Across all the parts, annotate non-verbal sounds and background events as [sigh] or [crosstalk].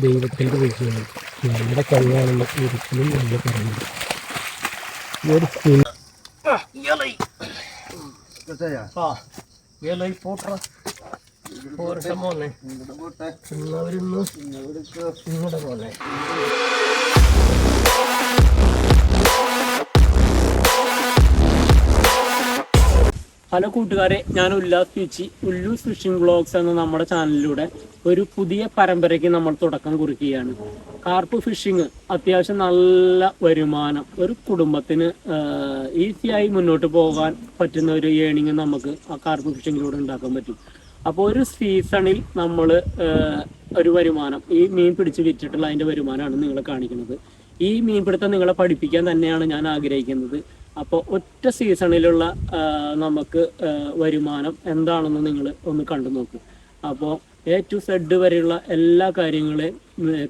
ദൈവത്തിന്റെ വിജയമാണ് നമ്മുടെ കഴിവാണെന്ന് ഒരിക്കലും നമ്മൾ പറയുന്നത്. ഈ ഒരു ഇലയി പോട്ട. പോരട്ടെ മോനെ. ഇന്നവരിന്ന് ഇങ്ങോട്ട് പോലെ ഹലോ കൂട്ടുകാരെ ഞാൻ ഉല്ലാസ് പീച്ചി ഉല്ലു ഫിഷിംഗ് ബ്ലോഗ്സ് എന്ന നമ്മുടെ ചാനലിലൂടെ ഒരു പുതിയ പരമ്പരയ്ക്ക് നമ്മൾ തുടക്കം കുറിക്കുകയാണ്. കാർപ്പ് ഫിഷിംഗ് അത്യാവശ്യം നല്ല വരുമാനം ഒരു കുടുംബത്തിന് ഈസിയായി മുന്നോട്ട് പോകാൻ പറ്റുന്ന ഒരു ഏണിങ് നമുക്ക് ആ കാർപ്പ് ഫിഷിങ്ങിലൂടെ ഉണ്ടാക്കാൻ പറ്റും. അപ്പോൾ ഒരു സീസണിൽ നമ്മൾ ഒരു വരുമാനം ഈ മീൻ പിടിച്ച് വിറ്റിട്ടുള്ള അതിന്റെ വരുമാനമാണ് നിങ്ങളെ കാണിക്കുന്നത്. ഈ മീൻപിടുത്തം നിങ്ങളെ പഠിപ്പിക്കാൻ തന്നെയാണ് ഞാൻ ആഗ്രഹിക്കുന്നത്. അപ്പോൾ ഒറ്റ സീസണിലുള്ള നമുക്ക് വരുമാനം എന്താണെന്ന് നിങ്ങൾ ഒന്ന് കണ്ടു നോക്കും. അപ്പോൾ എ ടു സെഡ് വരെയുള്ള എല്ലാ കാര്യങ്ങളെയും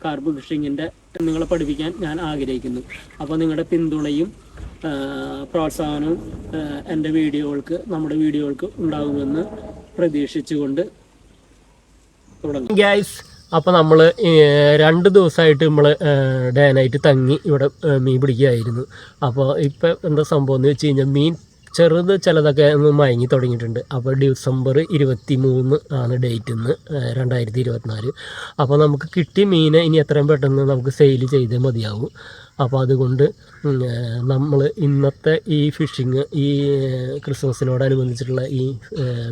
കാർബ് ഫിഷിങ്ങിന്റെ നിങ്ങളെ പഠിപ്പിക്കാൻ ഞാൻ ആഗ്രഹിക്കുന്നു. അപ്പോൾ നിങ്ങളുടെ പിന്തുണയും പ്രോത്സാഹനവും എന്റെ വീഡിയോകൾക്ക് നമ്മുടെ വീഡിയോകൾക്ക് ഉണ്ടാകുമെന്ന് പ്രതീക്ഷിച്ചുകൊണ്ട് തുടങ്ങും ഗ്യാസ് അപ്പോൾ നമ്മൾ രണ്ട് ദിവസമായിട്ട് നമ്മൾ ഡേ നൈറ്റ് തങ്ങി ഇവിടെ മീൻ പിടിക്കുകയായിരുന്നു. അപ്പോൾ ഇപ്പോൾ എന്താ സംഭവം എന്ന് വെച്ച് കഴിഞ്ഞാൽ മീൻ ചെറുത് ചിലതൊക്കെ ഒന്ന് മയങ്ങി തുടങ്ങിയിട്ടുണ്ട്. അപ്പോൾ ഡിസംബർ ഇരുപത്തി മൂന്ന് ആണ് ഡേറ്റ് ഇന്ന് രണ്ടായിരത്തി ഇരുപത്തിനാല്. അപ്പോൾ നമുക്ക് കിട്ടിയ മീനെ ഇനി എത്രയും പെട്ടെന്ന് നമുക്ക് സെയിൽ ചെയ്തേ മതിയാവും. അപ്പോൾ അതുകൊണ്ട് നമ്മൾ ഇന്നത്തെ ഈ ഫിഷിങ് ഈ ക്രിസ്മസിനോടനുബന്ധിച്ചിട്ടുള്ള ഈ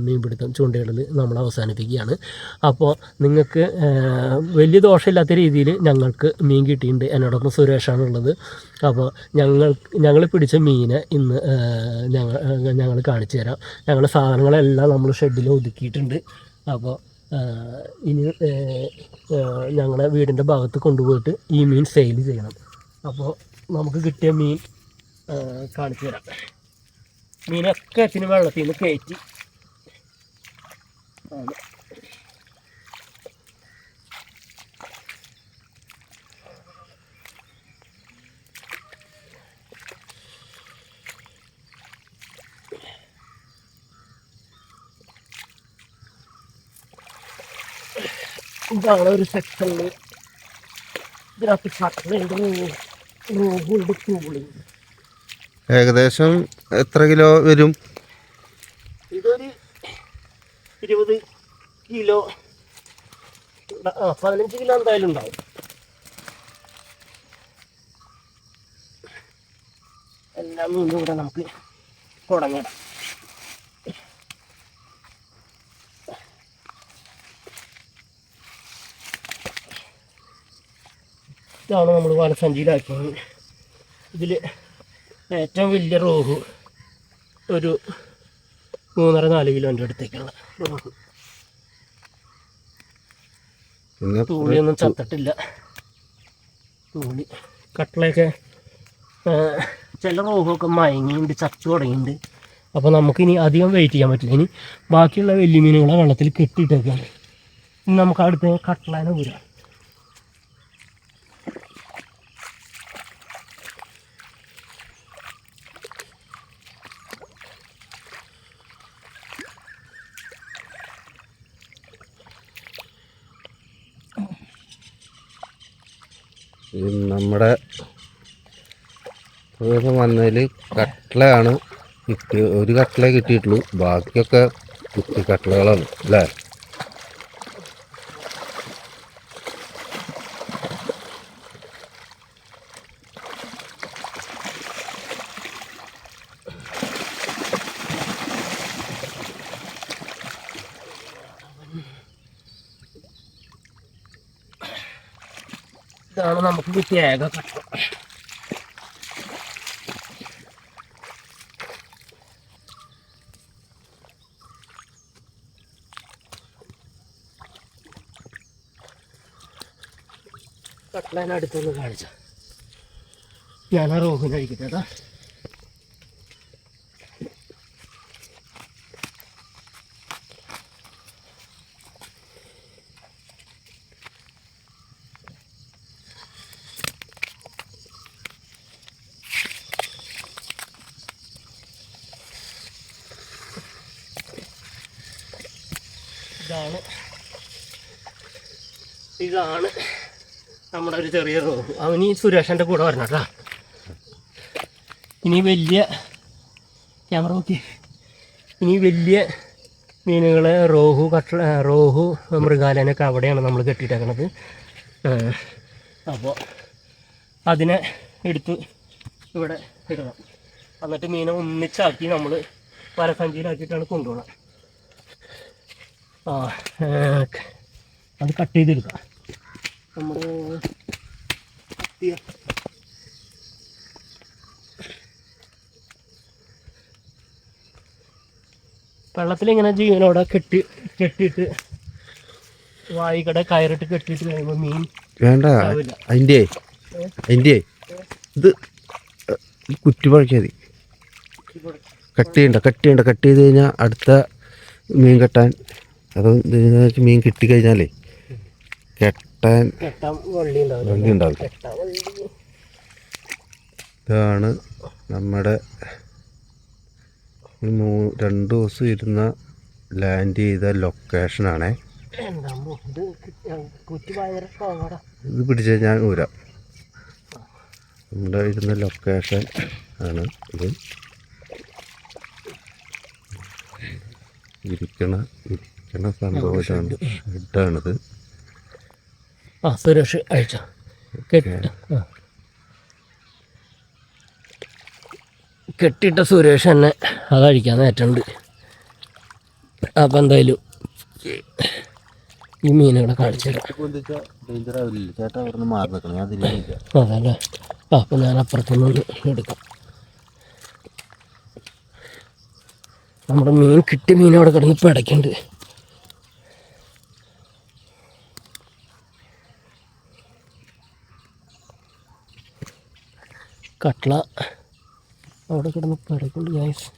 മീൻപിടുത്തം ചൂണ്ടയിടൽ നമ്മൾ അവസാനിപ്പിക്കുകയാണ്. അപ്പോൾ നിങ്ങൾക്ക് വലിയ ദോഷമില്ലാത്ത രീതിയിൽ ഞങ്ങൾക്ക് മീൻ കിട്ടിയിട്ടുണ്ട്. എന്നോടൊപ്പം സുരേഷാണ് ഉള്ളത് അപ്പോൾ ഞങ്ങൾ ഞങ്ങൾ പിടിച്ച മീനെ ഇന്ന് ഞങ്ങൾ ഞങ്ങൾ കാണിച്ചു തരാം. ഞങ്ങളുടെ സാധനങ്ങളെല്ലാം നമ്മൾ ഷെഡിൽ ഒതുക്കിയിട്ടുണ്ട്. അപ്പോൾ ഇനി ഞങ്ങളുടെ വീടിന്റെ ഭാഗത്ത് കൊണ്ടുപോയിട്ട് ഈ മീൻ സെയിൽ ചെയ്യണം. അപ്പോൾ നമുക്ക് കിട്ടിയ മീൻ കാണിച്ചു തരാം. മീനൊക്കെ എത്തിന് വെള്ളത്തിൽ നിന്ന് കയറ്റി. ഇതാണ് ഒരു സെക്ഷനിൽ ഇതിനകത്ത് തൂളിണ്ട് ഏകദേശം എത്ര കിലോ വരും? ഇതൊരു ഇരുപത് കിലോ പതിനഞ്ച് കിലോ എന്തായാലും ഉണ്ടാവും. എല്ലാം മീനും കൂടെ നമുക്ക് തുടങ്ങിടാം. ഇതാണ് നമ്മൾ വാനസഞ്ചിയിലാക്കുന്നത് ഇതിൽ ഏറ്റവും വലിയ റോഹു ഒരു മൂന്നര നാല് കിലോന്റെ അടുത്തേക്കുള്ള റോഹു. തൂളിയൊന്നും ചത്തിട്ടില്ല. തൂളി കട്ടളയൊക്കെ ചില റോഹൊക്കെ മയങ്ങിയുണ്ട് ചത്തു തുടങ്ങിയിട്ടുണ്ട് അപ്പോൾ നമുക്കിനി അധികം വെയിറ്റ് ചെയ്യാൻ പറ്റില്ല. ഇനി ബാക്കിയുള്ള വലിയ മീനുകളെ വെള്ളത്തിൽ കെട്ടിയിട്ടേക്കാണ്. ഇനി നമുക്ക് അടുത്ത കട്ടളേനെ ഊരാം. നമ്മുടെ ദിവസം വന്നതിൽ കട്ട്ലയാണ് കിട്ടി ഒരു കട്ട്ലേ കിട്ടിയിട്ടുള്ളൂ. ബാക്കിയൊക്കെ കുത്തി കട്ട്ലകളാണ് അല്ലേ? ഇതാണ് നമുക്ക് കിട്ടിയ ഏക കട്ടള കട്ട്ലേനെ അടുത്തൊന്ന് കാണിച്ച. ഞാൻ ആ റോഹിന് കഴിക്കട്ടെ ഇതാണ് ഇതാണ് നമ്മുടെ ഒരു ചെറിയ റോഹു അവൻ ഈ സുരേഷന്റെ കൂടെ വരണം കേട്ടോ. ഇനി വലിയ ക്യാമറ നോക്കി. ഇനി വലിയ മീനുകളെ റോഹു കട്ട റോഹു മൃഗാലയനൊക്കെ അവിടെയാണ് നമ്മൾ കെട്ടിയിട്ടേക്കണത്. അപ്പോൾ അതിനെ എടുത്ത് ഇവിടെ ഇടണം. എന്നിട്ട് മീനെ ഒന്നിച്ചാക്കി നമ്മൾ വരസഞ്ചിയിലാക്കിയിട്ടാണ് കൊണ്ടുപോകണം ആ അത് കട്ട് ചെയ്തെടുക്കാം. നമ്മൾ വെള്ളത്തിലിങ്ങനെ ജീവനോടെ കെട്ടി കെട്ടിയിട്ട് വായിക്കട കയറിട്ട് കെട്ടിയിട്ട് കഴിയുമ്പോൾ മീൻ വേണ്ട. അതിന്റെ അതിന്റെ ഇത് കുറ്റി പഴക്കിയാൽ മതി. കട്ട് ചെയ്യണ്ട കട്ട് ചെയ്യണ്ട. കട്ട് ചെയ്ത് കഴിഞ്ഞാൽ അടുത്ത മീൻ കെട്ടാൻ അത് മീൻ കിട്ടിക്കഴിഞ്ഞാലേ കെട്ടാൻ വള്ളി ഉണ്ടാവില്ല? ഇതാണ് നമ്മുടെ മൂ രണ്ട് ദിവസം ഇരുന്ന ലാൻഡ് ചെയ്ത ലൊക്കേഷനാണേ ഇത് പിടിച്ച ഞാൻ ഊരാം. നമ്മുടെ ഇരുന്ന ലൊക്കേഷൻ ആണ് ഇത്. ഇരിക്കണ ഇരിക്കണ സംഭവമായിട്ടാണ് ഷെഡാണിത് ആ സുരേഷ് അയച്ച. കെട്ടി ആ. കെട്ടിട്ട സുരേഷ് തന്നെ അത് അഴിക്കാൻ നേറ്റുണ്ട് അപ്പം എന്തായാലും ഈ മീനുകളെ കാണിച്ചു ഡേഞ്ചർ ആവില്ല ചേട്ടാ അവിടെ നിന്ന് ഞാൻ അതിലില്ല അതല്ലേ? ആ അപ്പം ഞാൻ അപ്പുറത്തുനിന്ന് എടുക്കാം. നമ്മുടെ മീൻ കിട്ടിയ മീൻ അവിടെ കിടന്ന് പിടയ്ക്കുന്നുണ്ട് കട്ട്ള. അവിടെ കിടന്ന് പെടക്കുണ്ട് ഗായ്സ്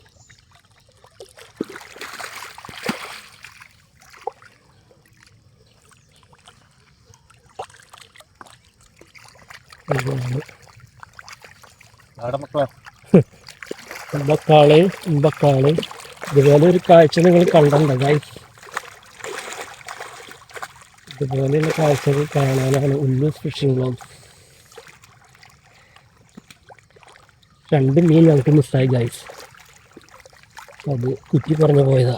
ഇമ്പക്കാൾ ഇമ്പക്കാൾ ഇതുപോലെ ഒരു കാഴ്ച നിങ്ങൾ കണ്ടണ്ട ഗൈസ് ഇതുപോലെയുള്ള കാഴ്ചകൾ കാണാനാണ് ഉല്ലൂസ് ഫിഷിംഗ് ബ്ലോഗ് രണ്ട് മീൻ ഞങ്ങൾക്ക് മിസ്സായി ഗൈസ് അത് കുറ്റി പറഞ്ഞു പോയതാ.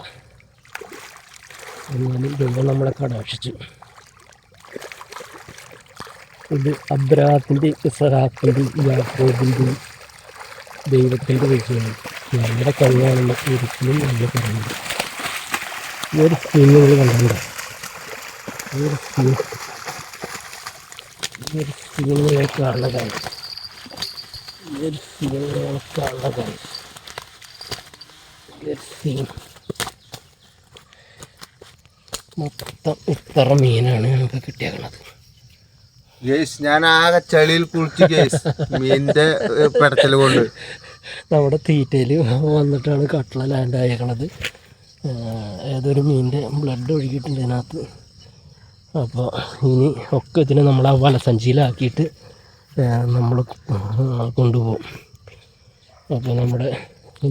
എന്നാലും ദൈവം നമ്മളെ കടാക്ഷിച്ചു. ഇത് അബ്രാഹത്തിന്റെ ഇസറാത്തിന്റെ യാക്കോബിന്റെയും ദൈവത്തിന്റെ വിഷയമാണ്. നമ്മുടെ കഴിവാണെന്ന് ഒരിക്കലും നമ്മൾ പറയുന്നത് ഈ ഒരു സ്കീം നിങ്ങൾ കണ്ടിട്ടുണ്ടോ? ഈ ഒരു സ്കീം ഈ ഒരു സ്കീം കാണുന്ന കാര്യം ഈ മൊത്തം ഇത്ര മീനാണ് നമുക്ക് കിട്ടിയേക്കണത്. ഗേസ് ഞാൻ ആകെ ചളിയിൽ കുളിച്ച് ഗേസ് മീനിന്റെ പെടച്ചൽ കൊണ്ട്. നമ്മുടെ തീറ്റയിൽ വന്നിട്ടാണ് കട്ടള ലാൻഡ് ആയേക്കണത്. ഏതൊരു മീനിന്റെ ബ്ലഡ് ഒഴുകിയിട്ടുണ്ട് ഇതിനകത്ത്. അപ്പോൾ ഇനി ഒക്കെ ഇതിനെ നമ്മൾ ആ വലസഞ്ചിയിലാക്കിയിട്ട് നമ്മൾ കൊണ്ടുപോകും. അപ്പോൾ നമ്മുടെ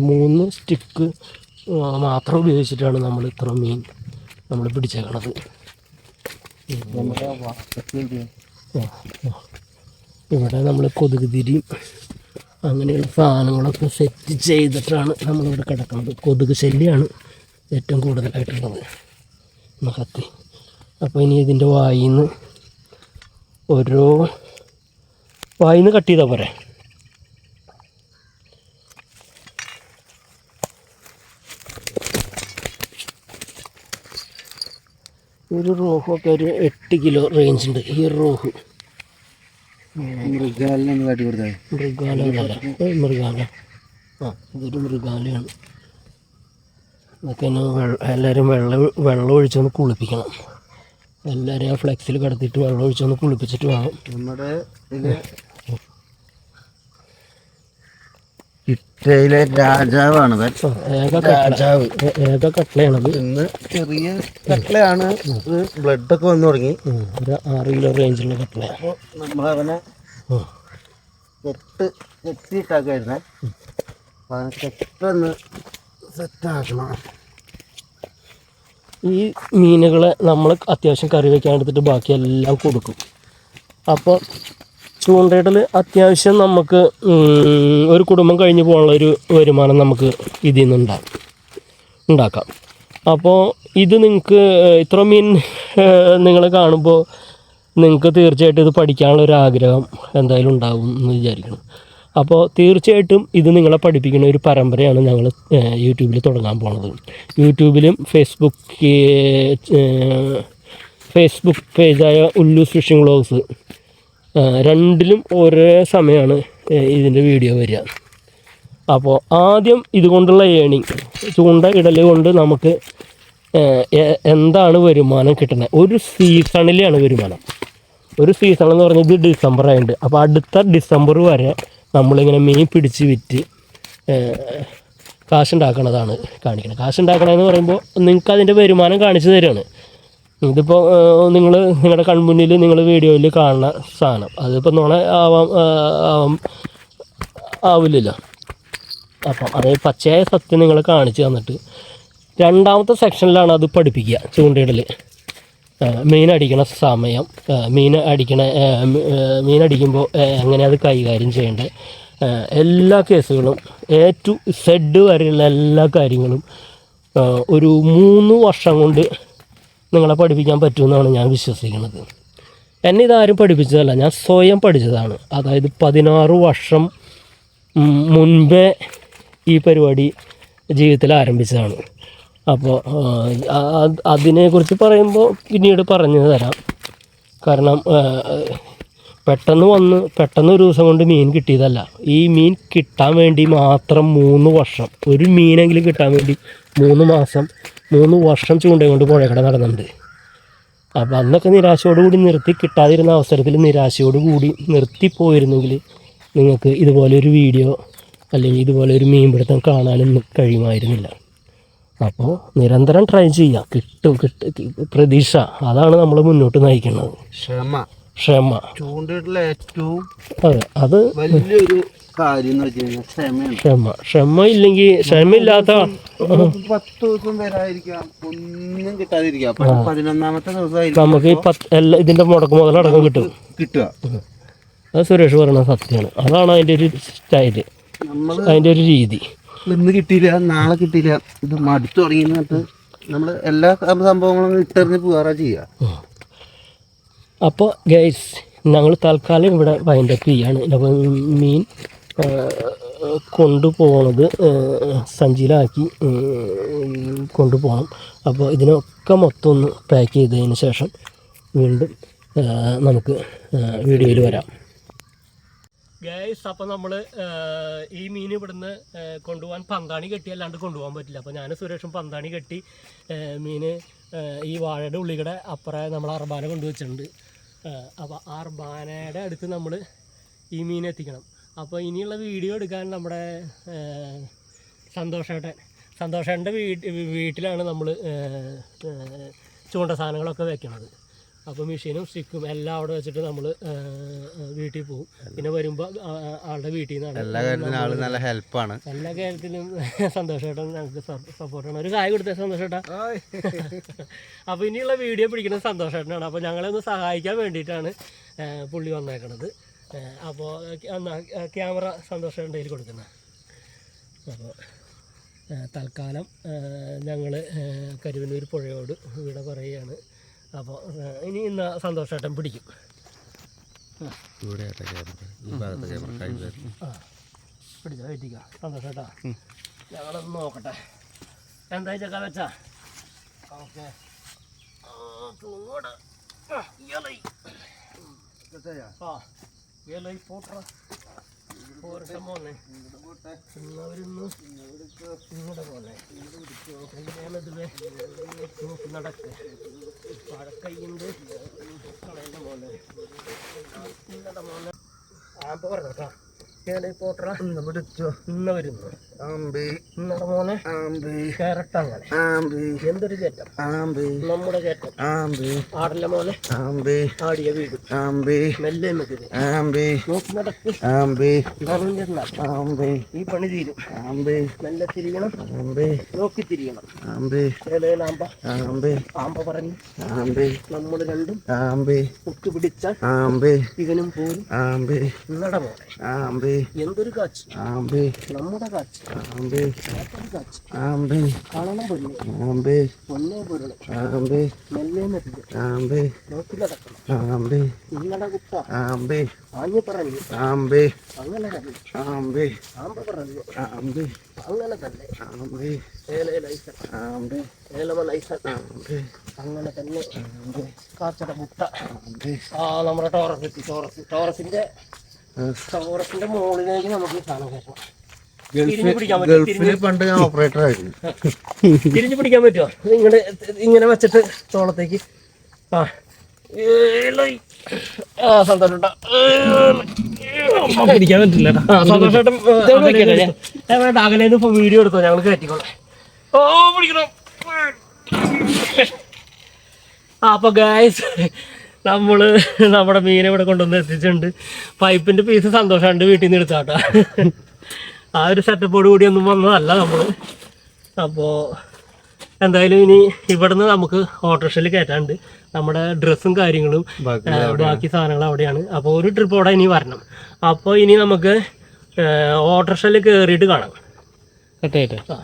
മൂന്ന് സ്റ്റിക്ക് മാത്രം ഉപയോഗിച്ചിട്ടാണ് നമ്മൾ ഇത്ര മീൻ നമ്മൾ പിടിച്ചേക്കണത്. ഇവിടെ നമ്മൾ കൊതുക് തിരിയും അങ്ങനെയുള്ള സാധനങ്ങളൊക്കെ സെറ്റ് ചെയ്തിട്ടാണ് നമ്മളിവിടെ കിടക്കുന്നത്. കൊതുക് ശല്യമാണ് ഏറ്റവും കൂടുതലായിട്ടുള്ളത്. മഹത്തി അപ്പോൾ ഇനി ഇതിന്റെ വായിന്ന് ഓരോ വായിന്ന് കട്ട് ചെയ്താൽ പോരെ. ഒരു റോഹൊക്കെ ഒരു എട്ട് കിലോ റേഞ്ച് ഉണ്ട്. ഈ റോഹു. മൃഗാലിനൊന്ന് കാട്ടി കൊടുത്തേ മൃഗാലയല്ല മൃഗാലയ മൃഗാലയം. ആ ഇതൊരു മൃഗാലയാണ് ഇതൊക്കെ എല്ലാവരും വെള്ളം വെള്ളം ഒഴിച്ചൊന്ന് കുളിപ്പിക്കണം. എല്ലാവരും ആ ഫ്ലെക്സിൽ കിടത്തിയിട്ട് വെള്ളം ഒഴിച്ചൊന്ന് കുളിപ്പിച്ചിട്ട് വേണം. നമ്മുടെ ഇറ്റയിലെ രാജാവാണ് രാജാവ്. ഏക കട്ടളയാണത്. ഇന്ന് ചെറിയ കട്ടളയാണ്. ബ്ലഡ് ഒക്കെ വന്നു തുടങ്ങി. ഒരു ആറ് കിലോ റേഞ്ചുള്ള കട്ടള അപ്പോൾ നമ്മളവനെ ഉം. കെട്ട് കെട്ടിയിട്ടാക്കായിരുന്നേ. അപ്പോൾ അവനെ കെട്ടൊന്ന് സെറ്റാക്കണം. ഈ മീനുകളെ നമ്മൾ അത്യാവശ്യം കറി വെക്കാൻ എടുത്തിട്ട് ബാക്കിയെല്ലാം കൊടുക്കും. അപ്പോൾ ചൂണ്ടയിടൽ അത്യാവശ്യം നമുക്ക് ഒരു കുടുംബം കഴിഞ്ഞ് പോകാനുള്ള ഒരു വരുമാനം നമുക്ക് ഇതിൽ നിന്നുണ്ടാകും ഉണ്ടാക്കാം. അപ്പോൾ ഇത് നിങ്ങൾക്ക് ഇത്ര മീൻ നിങ്ങൾ കാണുമ്പോൾ നിങ്ങൾക്ക് തീർച്ചയായിട്ടും ഇത് പഠിക്കാനുള്ള ഒരു ആഗ്രഹം എന്തായാലും ഉണ്ടാകും എന്ന് വിചാരിക്കണം അപ്പോൾ തീർച്ചയായിട്ടും ഇത് നിങ്ങളെ പഠിപ്പിക്കുന്ന ഒരു പരമ്പരയാണ് ഞങ്ങൾ യൂട്യൂബിൽ തുടങ്ങാൻ പോണത്. യൂട്യൂബിലും ഫേസ്ബുക്ക് ഫേസ്ബുക്ക് പേജായ ഉല്ലു ഫിഷിംഗ് വ്ളോഗ്സ് രണ്ടിലും ഒരേ സമയമാണ് ഇതിന്റെ വീഡിയോ വരിക. അപ്പോൾ ആദ്യം ഇതുകൊണ്ടുള്ള ഏണിങ് ചൂണ്ട ഇടൽ കൊണ്ട് നമുക്ക് എന്താണ് വരുമാനം കിട്ടുന്നത് ഒരു സീസണിലാണ് വരുമാനം. ഒരു സീസൺ എന്ന് പറഞ്ഞത് ഡിസംബർ ആയിട്ട് അപ്പോൾ അടുത്ത ഡിസംബർ വരെ നമ്മളിങ്ങനെ മീൻ പിടിച്ച് വിറ്റ് കാശുണ്ടാക്കണതാണ് കാണിക്കുന്നത് കാശുണ്ടാക്കണമെന്ന് പറയുമ്പോൾ നിങ്ങൾക്ക് അതിന്റെ വരുമാനം കാണിച്ചു തരികയാണ് ഇതിപ്പോൾ നിങ്ങൾ നിങ്ങളുടെ കൺമുന്നിൽ നിങ്ങൾ വീഡിയോയിൽ കാണുന്ന സാധനം അതിപ്പോൾ നുണ ആവാം ആവാം ആവില്ലല്ലോ. അപ്പം അതേ പച്ചയായ സത്യം നിങ്ങൾ കാണിച്ചു തന്നിട്ട് രണ്ടാമത്തെ സെക്ഷനിലാണ് അത് പഠിപ്പിക്കുക ചൂണ്ടയിടൽ മീൻ അടിക്കണ സമയം മീൻ അടിക്കണ മീൻ അടിക്കുമ്പോൾ എങ്ങനെ അത് കൈകാര്യം ചെയ്യേണ്ടത് എല്ലാ കേസുകളും എ ടു സെഡ് വരെയുള്ള എല്ലാ കാര്യങ്ങളും ഒരു മൂന്ന് വർഷം കൊണ്ട് നിങ്ങളെ പഠിപ്പിക്കാൻ പറ്റുമെന്നാണ് ഞാൻ വിശ്വസിക്കുന്നത്. എന്നെ ഇതാരും പഠിപ്പിച്ചതല്ല ഞാൻ സ്വയം പഠിച്ചതാണ്. അതായത് പതിനാറ് വർഷം മുൻപേ ഈ പരിപാടി ജീവിതത്തിൽ ആരംഭിച്ചതാണ്. അപ്പോൾ അതിനെക്കുറിച്ച് പറയുമ്പോൾ പിന്നീട് പറഞ്ഞു തരാം. കാരണം പെട്ടെന്ന് വന്ന് പെട്ടെന്ന് ഒരു ദിവസം കൊണ്ട് മീൻ കിട്ടിയതല്ല. ഈ മീൻ കിട്ടാൻ വേണ്ടി മാത്രം മൂന്ന് വർഷം ഒരു മീനെങ്കിലും കിട്ടാൻ വേണ്ടി മൂന്ന് മാസം മൂന്ന് വർഷം ചൂണ്ടയും കൊണ്ട് പുഴക്കട നടന്നുണ്ട് അപ്പോൾ അന്നൊക്കെ നിരാശയോടുകൂടി നിർത്തി കിട്ടാതിരുന്ന അവസരത്തിൽ നിരാശയോടുകൂടി നിർത്തിപ്പോയിരുന്നെങ്കിൽ നിങ്ങൾക്ക് ഇതുപോലൊരു വീഡിയോ അല്ലെങ്കിൽ ഇതുപോലൊരു മീൻപിടുത്തം കാണാനും കഴിയുമായിരുന്നില്ല. അപ്പോൾ നിരന്തരം ട്രൈ ചെയ്യുക. കിട്ടും കിട്ട പ്രതീക്ഷ. അതാണ് നമ്മൾ മുന്നോട്ട് നയിക്കുന്നത്. ക്ഷമ. ക്ഷമ. ചൂണ്ടിട്ടുള്ള ഏറ്റവും അതെ അത് വലിയൊരു കാര്യം എന്ന് വെച്ച് കഴിഞ്ഞാൽ ക്ഷമയാണ്. ക്ഷമ. ക്ഷമ ഇല്ലെങ്കിൽ ക്ഷമയില്ലാത്ത നമുക്ക് പത്ത് ദിവസം വരാതിരിക്കാം. ഒന്നും കിട്ടാതിരിക്കാം. പക്ഷെ പതിനൊന്നാമത്തെ ദിവസമായിരിക്കും നമുക്ക് ഈ പത്ത് എല്ലാ ഇതിന്റെ മുടക്ക് മുതലടക്കം കിട്ടും. കിട്ടുക. അത് സുരേഷ് പറയുന്ന സത്യമാണ്. അതാണ് അതിന്റെ ഒരു സ്റ്റൈൽ. നമ്മൾ അതിന്റെ ഒരു രീതി. ഇന്ന് കിട്ടിയില്ല നാളെ കിട്ടിയില്ല. ഇത് മടുത്തു തുടങ്ങി എന്നിട്ട് നമ്മൾ എല്ലാ സംഭവങ്ങളും ഇട്ടെറിഞ്ഞ് പോകാറാ ചെയ്യുക. അപ്പോൾ ഗൈസ് ഞങ്ങൾ തൽക്കാലം ഇവിടെ വൈൻഡപ്പ് ചെയ്യാണ്. അപ്പോൾ മീൻ കൊണ്ടുപോകണത് സഞ്ചിയിലാക്കി കൊണ്ടുപോകണം അപ്പോൾ ഇതിനൊക്കെ മൊത്തം ഒന്ന് പാക്ക് ചെയ്തതിന് ശേഷം വീണ്ടും നമുക്ക് വീഡിയോയിൽ വരാം. ഗൈസ് അപ്പോൾ നമ്മൾ ഈ മീൻ ഇവിടുന്ന് കൊണ്ടുപോകാൻ പന്താണി കെട്ടി അല്ലാണ്ട് കൊണ്ടുപോകാൻ പറ്റില്ല. അപ്പോൾ ഞാൻ സുരേഷും പന്താണി കെട്ടി മീൻ ഈ വാഴയുടെ ഉള്ളിക്കടെ അപ്പുറം നമ്മൾ അർബാന കൊണ്ടുവച്ചിട്ടുണ്ട്. അപ്പോൾ അർബാനയുടെ അടുത്ത് നമ്മൾ ഈ മീൻ എത്തിക്കണം. അപ്പോൾ ഇനിയുള്ള വീഡിയോ എടുക്കാൻ നമ്മുടെ സന്തോഷേട്ടൻ സന്തോഷേട്ടന്റെ വീട്ട് വീട്ടിലാണ് നമ്മൾ ചൂണ്ട സാധനങ്ങളൊക്കെ വെക്കണത്. അപ്പോൾ മെഷീനും സ്റ്റിക്കും എല്ലാം അവിടെ വെച്ചിട്ട് നമ്മൾ വീട്ടിൽ പോകും പിന്നെ വരുമ്പോൾ ആളുടെ വീട്ടിൽ നിന്നാണ്. എല്ലാ കാര്യത്തിലും നല്ല ഹെൽപ്പാണ്. എല്ലാ കാര്യത്തിലും സന്തോഷമായിട്ടും ഞങ്ങൾക്ക് സപ്പോർട്ടാണ് ഒരു കായ് കൊടുത്താൽ സന്തോഷേട്ടാ. അപ്പോൾ ഇനിയുള്ള വീഡിയോ പിടിക്കുന്നത് സന്തോഷേട്ടനാണ്. അപ്പോൾ ഞങ്ങളെ ഒന്ന് സഹായിക്കാൻ വേണ്ടിയിട്ടാണ് പുള്ളി വന്നേക്കണത്. അപ്പോൾ ക്യാമറ സന്തോഷം ഡെയിൽ കൊടുക്കുന്നത് അപ്പോൾ തൽക്കാലം ഞങ്ങൾ കരുവന്നൂർ പുഴയോട് ഇവിടെ പറയുകയാണ്. അപ്പോൾ ഇനി ഇന്ന് സന്തോഷേട്ടൻ പിടിക്കും. ഇവിടെ ഈ ഭാഗത്തെ ക്യാമറ കഴിഞ്ഞ ആ. പിടിച്ചോ വെറ്റിക്ക സന്തോഷേട്ടാ ഞങ്ങളൊന്ന് നോക്കട്ടെ. എന്താ ചക്ക വെച്ചാ? ഓക്കെ. ആ. ഇലൈ പോട്ടറ പോരട്ടെ മോനെ. ഇന്നവരിന്ന് ഇങ്ങോട്ട് പോലെ ഞാനതുവേ നോക്കി നടക്ക്. പഴക്കൈയുണ്ട് കളയണ്ട മോനെ. ഇന്നത്തെ മോനെ. പറഞ്ഞോട്ടാ പോട്ടറ ആമ്പി. ആമ്പി. ആമ്പി. എന്തൊരു ആമ്പി. നമ്മുടെ കയറ്റം. ആമ്പി. ആടല്ല മോനെ. ആമ്പി. ആടിയ വീട്. ആമ്പി. മെല്ലെ ആമ്പി. ആമ്പി. ആമ്പി. ഈ പണി തീരും. ആമ്പി. മെല്ലെ തിരിയണം. ആമ്പി. നോക്കി തിരിയണം. ആമ്പി. ഏലേലാമ്പ. ആമ്പി. ആമ്പ പറഞ്ഞു. ആമ്പി. നമ്മൾ രണ്ടും ആമ്പി. ആമ്പി. ഇവനും പോരും. ആമ്പി. ഇന്നട മോനെ. ആമ്പി എന്തൊരു കാച്ച് ആമ്പി. നമ്മുടെ കാച്ച് ആമ്പി. ഏതൊരു കാച്ച് ആമ്പി. കാണണം പൊന്നു ആമ്പി. പൊന്നേ പൊരുൾ ആമ്പി. മെല്ലേ മെതിര് ആമ്പി. നോക്കി നടക്കണം ആമ്പി. ഇന്നട കുട്ട ആമ്പി. ആഞ്ഞു പറഞ്ഞു ആമ്പി. അങ്ങനെ തന്നെ ആമ്പി. ആമ്പ പറഞ്ഞു ആമ്പി. അങ്ങനെ തന്നെ Ambi. ഏലേ liaison Ambi. ഏലമ liaison Ambi. അങ്ങനെ തന്നെ കാച്ചട മുട്ട. ആ നമ്മുടെ ടോറസ് ടോറസ്. ടോറസിന്റെ മുകളിലേക്ക് നമുക്ക് സാധനം ഗൾഫിൽ പണ്ട് ഞാൻ ഓപ്പറേറ്റർ ആയിരുന്നു. [laughs] തിരിഞ്ഞു പിടിക്കാൻ പറ്റുമോ? ഇങ്ങനെ ഇങ്ങനെ വെച്ചിട്ട് തോളത്തേക്ക്. ആ. സന്തോഷം പിടിക്കാൻ പറ്റില്ല സന്തോഷമായിട്ടും അകലേന്ന് ഇപ്പൊ വീഡിയോ എടുത്തോ? ഞങ്ങൾ കയറ്റിക്കോളെ. ഓ പിടിക്കണം. ആ അപ്പൊ ഗായ്സ് നമ്മൾ നമ്മുടെ മീനെ ഇവിടെ കൊണ്ടുവന്ന് എത്തിച്ചിട്ടുണ്ട്. പൈപ്പിന്റെ പീസ് സന്തോഷമുണ്ട് വീട്ടിൽ നിന്ന് എടുത്താട്ടാ ആ ഒരു സെറ്റപ്പോട് കൂടി ഒന്നും വന്നതല്ല നമ്മൾ അപ്പോൾ എന്തായാലും ഇനി ഇവിടുന്ന് നമുക്ക് ഓട്ടോറിക്ഷയിൽ കയറ്റാണ്ട് നമ്മുടെ ഡ്രസ്സും കാര്യങ്ങളും ബാക്കി സാധനങ്ങൾ അവിടെയാണ്. അപ്പോൾ ഒരു ട്രിപ്പ് അവിടെ ഇനി വരണം. അപ്പോൾ ഇനി നമുക്ക് ഓട്ടോറിക്ഷയിൽ കയറിയിട്ട് കാണാം. കേട്ടോ ആ.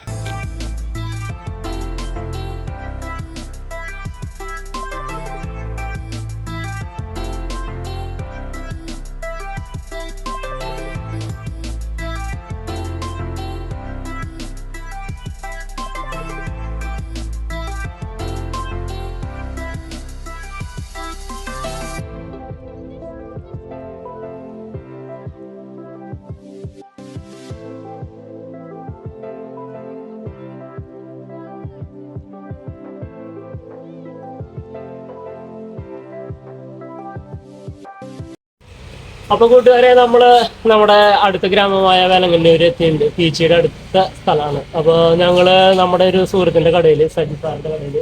അപ്പൊ കൂട്ടുകാരെ നമ്മൾ നമ്മുടെ അടുത്ത ഗ്രാമമായ വേലങ്ങന്നൂര് എത്തിയിട്ടുണ്ട്. പീച്ചിയുടെ അടുത്ത സ്ഥലമാണ്. അപ്പൊ ഞങ്ങൾ നമ്മുടെ ഒരു സുഹൃത്തിന്റെ കടയിൽ സജിത് സാറിന്റെ കടയിൽ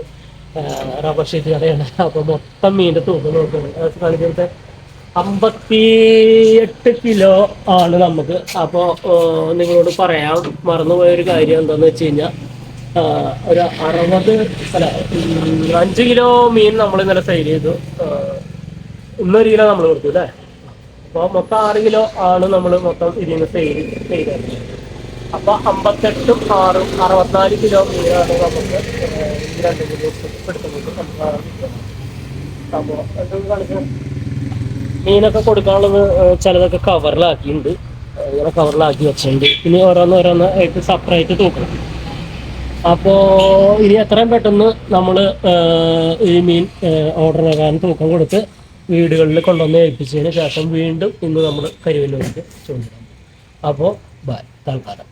റബ്ബർ ഷീറ്റ് കടയാണ്. അപ്പൊ മൊത്തം മീനിന്റെ തൂക്കം നോക്കുന്നത് അമ്പത്തി എട്ട് കിലോ ആണ് നമുക്ക്. അപ്പോ നിങ്ങളോട് പറയാൻ മറന്നുപോയ ഒരു കാര്യം എന്താന്ന് വെച്ച് കഴിഞ്ഞാൽ ഒരു അറുപത് അല്ല അഞ്ച് കിലോ മീൻ നമ്മൾ ഇന്നലെ സെയിൽ ചെയ്തു. ഇന്നൊരു കിലോ നമ്മൾ കൊടുത്തു അല്ലേ? അപ്പോൾ മൊത്തം ആറ് കിലോ ആണ് നമ്മൾ മൊത്തം ഇതിന് സെയിൽ ചെയ്തത് അപ്പോൾ അമ്പത്തെട്ടും ആറും അറുപത്തിനാല് കിലോ മീനാണ് നമുക്ക് രണ്ട് ദിവസം എടുക്കുന്നത്. അപ്പോൾ മീനൊക്കെ കൊടുക്കാനുള്ളത് ചിലതൊക്കെ കവറിലാക്കിയിട്ടുണ്ട്. ഇങ്ങനെ കവറിലാക്കി വെച്ചിട്ടുണ്ട്. ഇനി ഓരോന്ന് ഓരോന്ന് ആയിട്ട് സെപ്പറേറ്റ് തൂക്കണം. അപ്പോൾ ഇനി എത്രയും പെട്ടെന്ന് നമ്മൾ ഈ മീൻ ഓർഡർ ആകാൻ തൂക്കം കൊടുത്ത് വീടുകളിൽ കൊണ്ടുവന്ന് ഏൽപ്പിച്ചതിന് ശേഷം വീണ്ടും ഇന്ന് നമ്മൾ കരിവല്ലൂർക്ക് ചൂണ്ടിടും അപ്പോൾ ബൈ തൽക്കാലം.